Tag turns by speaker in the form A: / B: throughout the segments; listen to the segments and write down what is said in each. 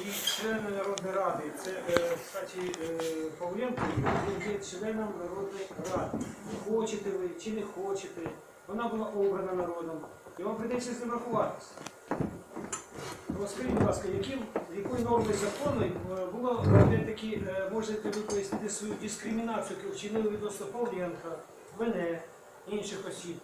A: і члени Народної Ради. Це, е, кстати, е, Павленко він є членом Народної Ради. Хочете ви чи не хочете, вона була обрана народом, і вам прийдеться з ним рахуватися. Розкажіть, будь ласка, яким, якою нормою закону е, було такі, можете ви пояснити свою дискримінацію, яку вчинили відносно Павленка, мене, інших осіб?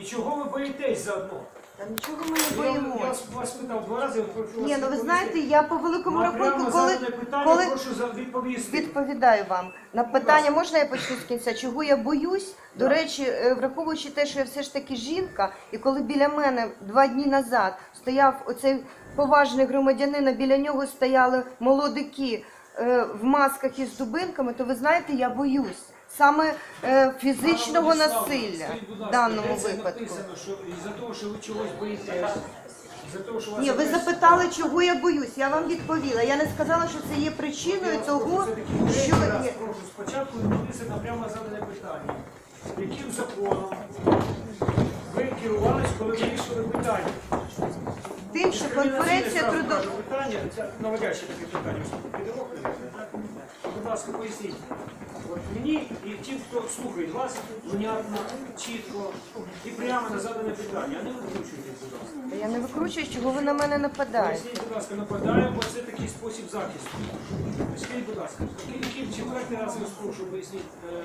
A: І чого ви боїтесь заодно?
B: Та нічого ми не
A: Я, я
B: боїмося.
A: вас, вас питав два рази, я прошу вас
B: Ні, ну ви
A: відповісти.
B: знаєте, я по великому
A: прямо
B: рахунку, коли
A: задане питання
B: коли-
A: прошу за- відповісти.
B: відповідаю вам на питання, можна я почну з кінця? Чого я боюсь? До речі, е, враховуючи те, що я все ж таки жінка, і коли біля мене два дні назад стояв оцей поважний громадянин, а біля нього стояли молодики е, в масках із дубинками, то ви знаєте, я боюсь саме е, фізичного
A: Пане Владиславе,
B: насилля
A: скажіть, будь
B: в
A: ласка,
B: даному
A: де це
B: випадку.
A: написано, що із-за того, що ви чогось боїтесь, із-за того, що вас
B: Ні, ви
A: якась-
B: запитали, чого я боюсь. Я вам відповіла. Я не сказала, що це є причиною
A: Я
B: того, що
A: третій раз
B: є.
A: прошу спочатку відповісти на прямо задане питання. Яким законом ви керувались, коли вирішили питання?
B: Тим, що конференція
A: Зразу
B: трудов...
A: питання, це наводяще таке питання. Так? Будь ласка, поясніть. От мені і тим, хто слухає вас, внятно, чітко і прямо на задане питання, а не викручуйтесь, будь ласка.
B: Я не викручую, чого ви на мене нападаєте.
A: Поясніть, будь ласка, нападаю, бо це такий спосіб захисту. Скажіть, будь ласка, яким, четвертий раз я вас прошу поясніть, е,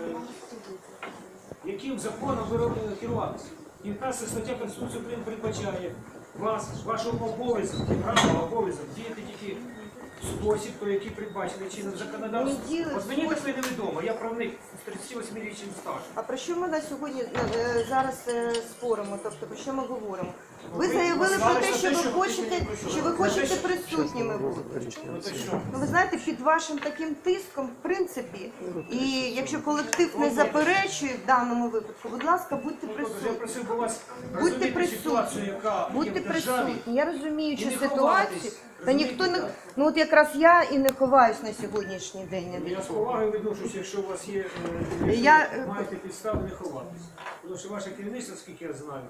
A: е, яким законом ви робили керувалися? 19 стаття Конституції України передбачає вас, вашого обов'язок, право обов'язок діяти тільки спосіб, той, який передбачений чином законодавством. От мені таке невідомо, я правник з 38-річним стажем.
B: А про що ми на сьогодні е, зараз е, споримо? Тобто про що ми говоримо? Ви
A: Ви
B: заявили про те, що ви хочете, що ви хочете присутніми бути.
A: Ну то що?
B: Ну, ви знаєте, під вашим таким тиском, в принципі, і якщо колектив не заперечує в даному випадку, будь ласка, будьте
A: Я
B: присутні.
A: просив би вас
B: Будьте
A: розуміти
B: присутні.
A: ситуацію, яка
B: Будьте
A: в державі.
B: присутні. Я розумію,
A: І
B: що
A: не
B: ситуацію,
A: ховатись.
B: Та ніхто не ну от якраз я і не ховаюсь на сьогоднішній день.
A: Я з повагою відношуся, якщо у вас є, е,
B: Я,
A: якщо маєте підстави не ховатись. Тому що ваше керівництво, скільки я знаю,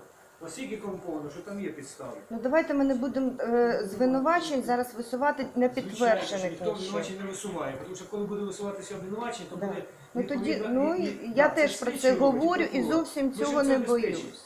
A: настільки комповано, що там є підстави.
B: Ну давайте ми не будемо е, звинувачень зараз висувати не
A: Звичайно, що
B: підтверджених
A: ніхто обвинувачень не висуває, тому що коли буде висуватися обвинувачення, то
B: Да.
A: буде
B: Ну тоді, ну
A: і-
B: і
A: і-
B: я
A: да,
B: теж про це
A: робить,
B: говорю і
A: прокурор.
B: зовсім
A: ж
B: цього не боюсь.